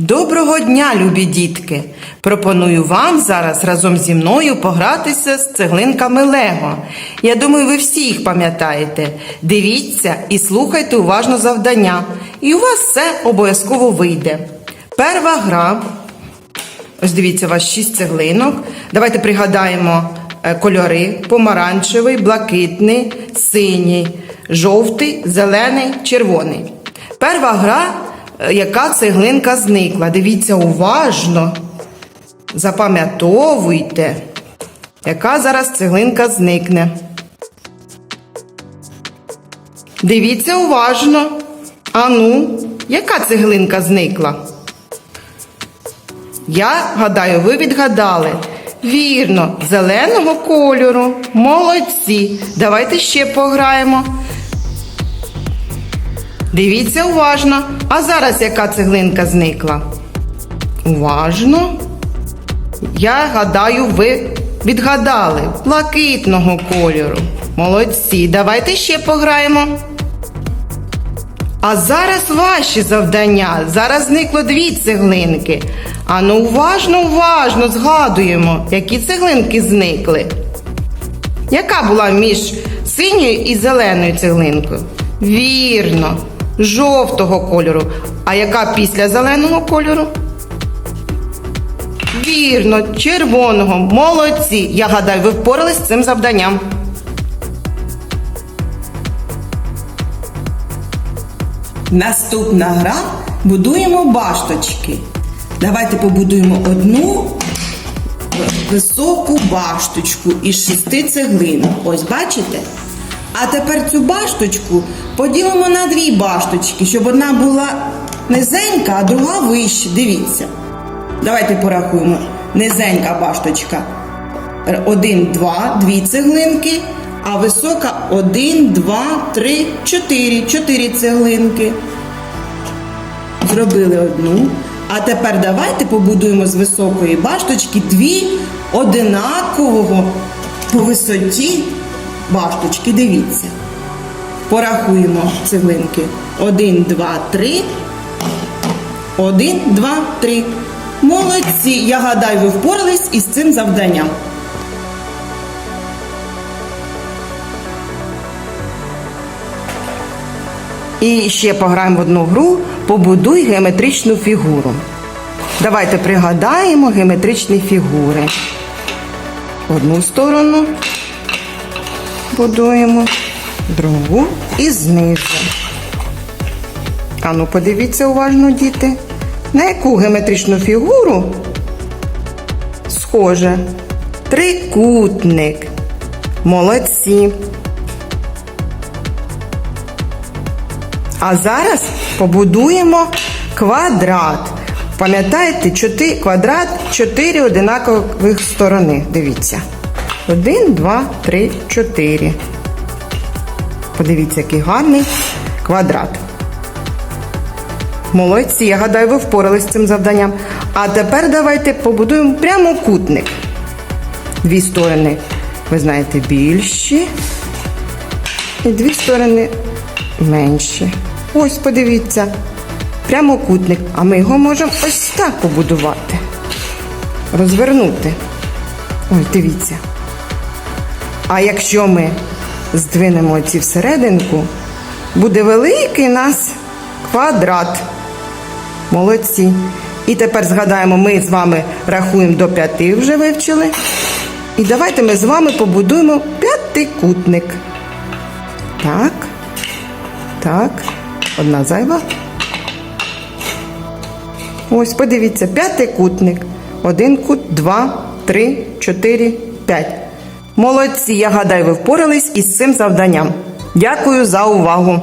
Доброго дня, любі дітки! Пропоную вам зараз разом зі мною погратися з цеглинками Лего. Я думаю, ви всі їх пам'ятаєте. Дивіться і слухайте уважно завдання, і у вас все обов'язково вийде. Перша гра. Ось дивіться, у вас шість цеглинок. Давайте пригадаємо е, кольори: помаранчевий, блакитний, синій, жовтий, зелений, червоний. Перша гра, яка цеглинка зникла. Дивіться уважно. Запам'ятовуйте, яка зараз цеглинка зникне. Дивіться уважно. Ану, яка цеглинка зникла? Я гадаю, ви відгадали. Вірно, зеленого кольору. Молодці. Давайте ще пограємо. Дивіться уважно. А зараз яка цеглинка зникла? Уважно. Я гадаю, ви відгадали блакитного кольору. Молодці. Давайте ще пограємо. А зараз ваші завдання. Зараз зникло дві цеглинки. Ану, уважно, уважно згадуємо, які цеглинки зникли. Яка була між синьою і зеленою цеглинкою? Вірно, жовтого кольору. А яка після зеленого кольору? Вірно, червоного. Молодці. Я гадаю, ви впорались з цим завданням. Наступна гра будуємо башточки. Давайте побудуємо одну високу башточку із шести цеглинок. Ось бачите? А тепер цю башточку поділимо на дві башточки, щоб одна була низенька, а друга вища. Дивіться. Давайте порахуємо. Низенька башточка. Один, два, дві цеглинки, а висока один, два, три, чотири. Чотири цеглинки. Зробили одну. А тепер давайте побудуємо з високої башточки дві одинакового по висоті башточки. Дивіться. Порахуємо цеглинки. Один, два, три. Один, два, три. Молодці! Я гадаю, ви впорались із цим завданням. І ще пограємо в одну гру Побудуй геометричну фігуру. Давайте пригадаємо геометричні фігури. Одну сторону будуємо, другу і знизу. Ану, подивіться уважно, діти. На яку геометричну фігуру схоже? Трикутник. Молодці. А зараз побудуємо квадрат. Пам'ятаєте, квадрат, чотири одинакових сторони. Дивіться. Один, два, три, чотири. Подивіться, який гарний квадрат. Молодці, я гадаю, ви впоралися з цим завданням. А тепер давайте побудуємо прямокутник. Дві сторони, ви знаєте, більші. І дві сторони менші. Ось, подивіться, прямокутник. А ми його можемо ось так побудувати. Розвернути. Ось, дивіться. А якщо ми здвинемо ці всерединку, буде великий нас квадрат. Молодці. І тепер згадаємо, ми з вами рахуємо до п'яти вже вивчили. І давайте ми з вами побудуємо п'ятикутник. Так. Так. Одна зайва. Ось, подивіться, п'ятикутник. Один кут, два, три, чотири, п'ять. Молодці, я гадаю, ви впорались із цим завданням. Дякую за увагу.